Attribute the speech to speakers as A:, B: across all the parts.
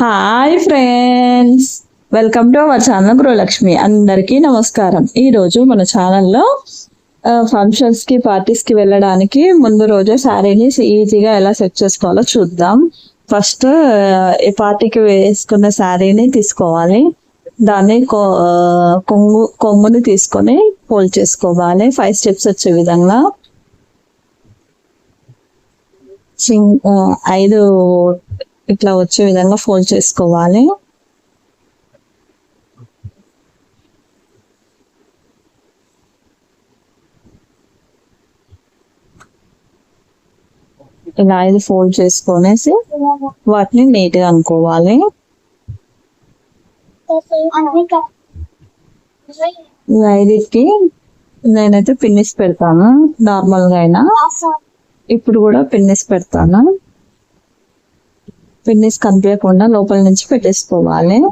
A: Hi friends welcome to our channel Gruhalakshmi అందరికీ నమస్కారం ఈరోజు మన ఛానల్లో ఫంక్షన్స్కి పార్టీస్కి వెళ్ళడానికి ముందు రోజే శారీని ఈజీగా ఎలా సెట్ చేసుకోవాలో చూద్దాం. ఫస్ట్ ఈ పార్టీకి వేసుకున్న శారీని తీసుకోవాలి. దాన్ని కొ- కొంగు కొమ్ముని తీసుకొని ఫోల్డ్ చేసుకోవాలి. ఫైవ్ స్టెప్స్ వచ్చే విధంగా. ఐదు ఇట్లా వచ్చే విధంగా ఫోల్డ్ చేసుకోవాలి. ఇలా ఐదు ఫోల్డ్ చేసుకొనేసి వాటిని నీట్గా అనుకోవాలి. ఐదుకి నేనైతే పిన్నిస్ పెడతాను. నార్మల్గా అయినా. ఇప్పుడు కూడా పిన్నిస్ పెడతాను. పిన్నిస్ కనిపించకుండా లోపల నుంచి పెట్టేసుకోవాలి.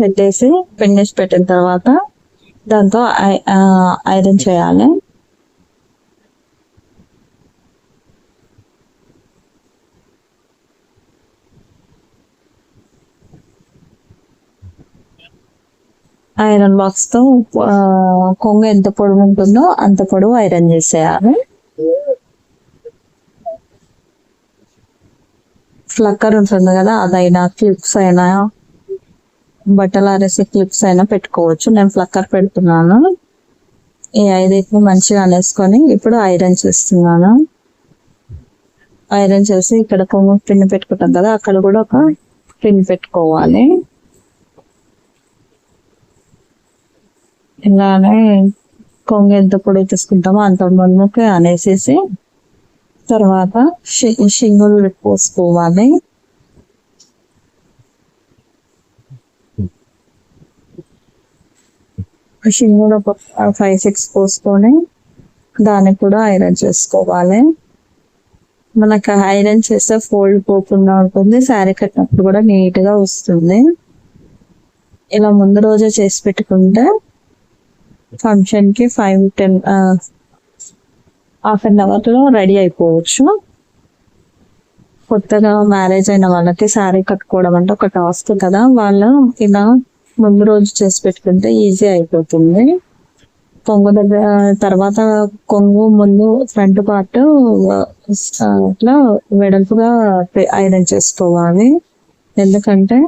A: పెట్టేసి పిన్నిస్ పెట్టిన తర్వాత దాంతో ఐ- ఐరన్ చేయాలి. ఐరన్ బాక్స్తో కొంగ ఎంత పొడవు ఉంటుందో అంత పొడవు ఐరన్ చేసేయాలి. ఫ్లక్కర్ ఉంటుంది కదా అదైనా క్లిప్స్ అయినా బట్టలు ఆరేసి క్లిప్స్ అయినా పెట్టుకోవచ్చు. నేను ఫ్లక్కర్ పెడుతున్నాను. ఈ ఐదింటిని మంచిగా అనేసుకొని ఇప్పుడు ఐరన్ చేస్తున్నాను. ఐరన్ చేసి ఇక్కడ కొంగు పిన్ పెట్టుకుంటాం కదా అక్కడ కూడా ఒక పిన్ పెట్టుకోవాలి. ఇలానే కొంగు ఎంత పొడవు తీసుకుంటామో అంత మనముకి అనేసేసి తర్వాత షింగులు పోసుకోవాలి. షింగులు ఒక ఫైవ్ సిక్స్ పోసుకొని దాన్ని కూడా ఐరన్ చేసుకోవాలి. మనకు ఐరన్ చేస్తే ఫోల్డ్ పోకుండా ఉంటుంది శారీ కట్టినప్పుడు కూడా నీట్గా వస్తుంది. ఇలా ముందు రోజే చేసి పెట్టుకుంటే ఫంక్షన్కి ఫైవ్ టెన్ హాఫ్ అన్ అవర్లో రెడీ అయిపోవచ్చు. కొత్తగా మ్యారేజ్ అయిన వాళ్ళకి శారీ కట్టుకోవడం అంటే ఒక టాస్క్ కదా. వాళ్ళు ఇలా ముందు రోజు చేసి పెట్టుకుంటే ఈజీ అయిపోతుంది. కొంగు దగ్గర తర్వాత కొంగు ముందు ఫ్రంట్ పార్ట్ అట్లా వెడల్పుగా ఐరన్ చేసుకోవాలి. ఎందుకంటే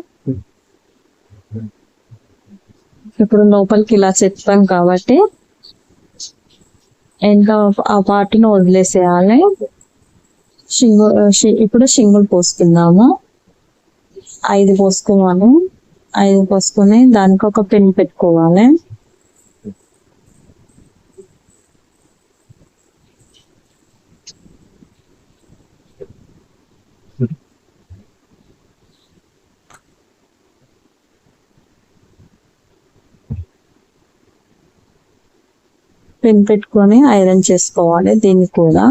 A: ఇప్పుడు లోపలికి ఇలా చెప్తాం కాబట్టి ఇంకా ఆ పార్ట్ను వదిలేసేయాలి. షింగు ఇప్పుడు షింగులు పోసుకుందాము. ఐదు పోసుకోవాలి ఐదు పోసుకొని దానికి ఒక పిన్ పెట్టుకోవాలి. పిన్ పెట్టుకొని ఐరన్ చేసుకోవాలి దీన్ని కూడా.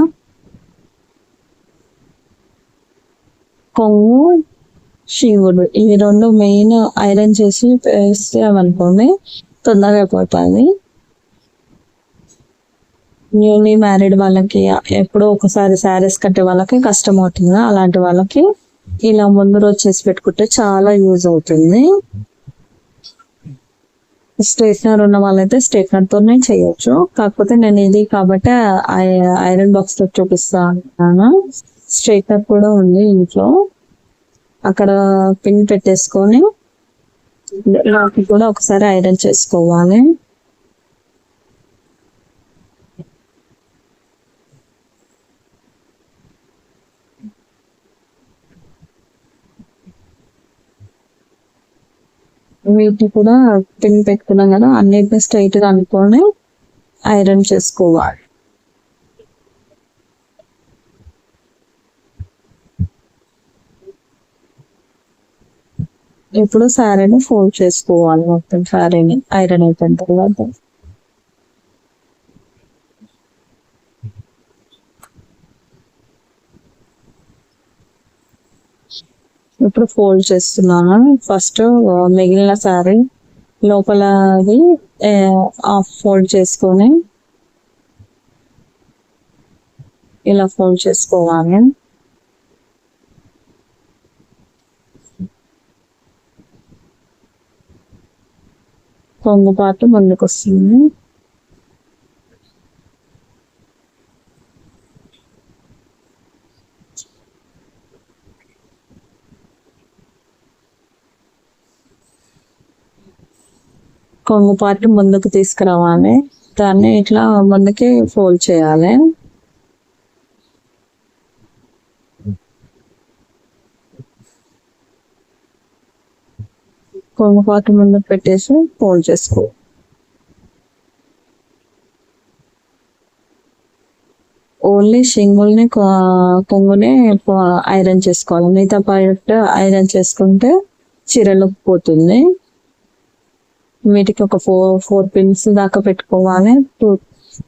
A: కొంగు శివుడు ఇవి రెండు మెయిన్ ఐరన్ చేసి వేసామనుకోండి తొందరగా అయిపోతుంది. న్యూలీ మ్యారీడ్ వాళ్ళకి ఎప్పుడో ఒకసారి శారీస్ కట్టే వాళ్ళకి కష్టం అవుతుంది? అలాంటి వాళ్ళకి ఇలా ముందు రోజు చేసి పెట్టుకుంటే చాలా యూజ్ అవుతుంది. స్ట్రైట్నర్ ఉన్న వాళ్ళైతే స్ట్రైట్నర్ తోనే చేయొచ్చు. కాకపోతే నేను ఇది కాబట్టి ఐరన్ బాక్స్లో చూపిస్తా అంటున్నాను స్ట్రైట్నర్ కూడా ఉంది ఇంట్లో. అక్కడ పిన్ పెట్టేసుకొని నాకు కూడా ఒకసారి ఐరన్ చేసుకోవాలి. వీటిని కూడా పిన్ పెట్టుకున్నాం కదా అన్నిటిని స్ట్రైట్గా అనుకొని ఐరన్ చేసుకోవాలి. ఇప్పుడు శారీని ఫోల్డ్ చేసుకోవాలి మొత్తం శారీని ఐరన్ అయిపోయిన తర్వాత. ఇప్పుడు ఫోల్డ్ చేస్తున్నాను. ఫస్ట్ మిగిలిన శారీ లోపల అది ఆఫ్ ఫోల్డ్ చేసుకొని ఇలా ఫోల్డ్ చేసుకోవాలి. కొంగు పాటు ముందుకు వస్తుంది కొంగు పార్టీ ముందుకు తీసుకురావాలి. దాన్ని ఇట్లా ముందుకి ఫోల్డ్ చేయాలి. కొంగు పార్టీ ముందుకు పెట్టేసి ఫోల్డ్ చేసుకో. ఓన్లీ షింగుల్ని కొంగునే ఐరన్ చేసుకోవాలి. మిగతా పార్ట్ ఐరన్ చేసుకుంటే చీరలు పోతుంది. వీటికి ఒక ఫోర్ ఫోర్ పిన్స్ దాకా పెట్టుకోవాలి. టూ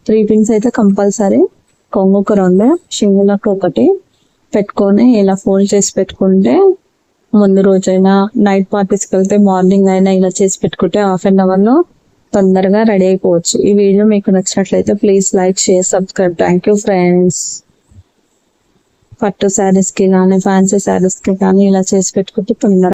A: త్రీ పిన్స్ అయితే కంపల్సరీ. కొంగుకు రెండు షింగులకు ఒకటి. పెట్టుకొని ఇలా ఫోల్డ్ చేసి పెట్టుకుంటే ముందు రోజైనా నైట్ పార్టీస్కి వెళ్తే మార్నింగ్ అయినా ఇలా చేసి పెట్టుకుంటే హాఫ్ అన్ అవర్లో తొందరగా రెడీ అయిపోవచ్చు. ఈ వీడియో మీకు నచ్చినట్లయితే please like share subscribe thank you friends పట్టు శారీస్కి కానీ ఫ్యాన్సీ శారీస్కి కానీ ఇలా చేసి పెట్టుకుంటే తొందరగా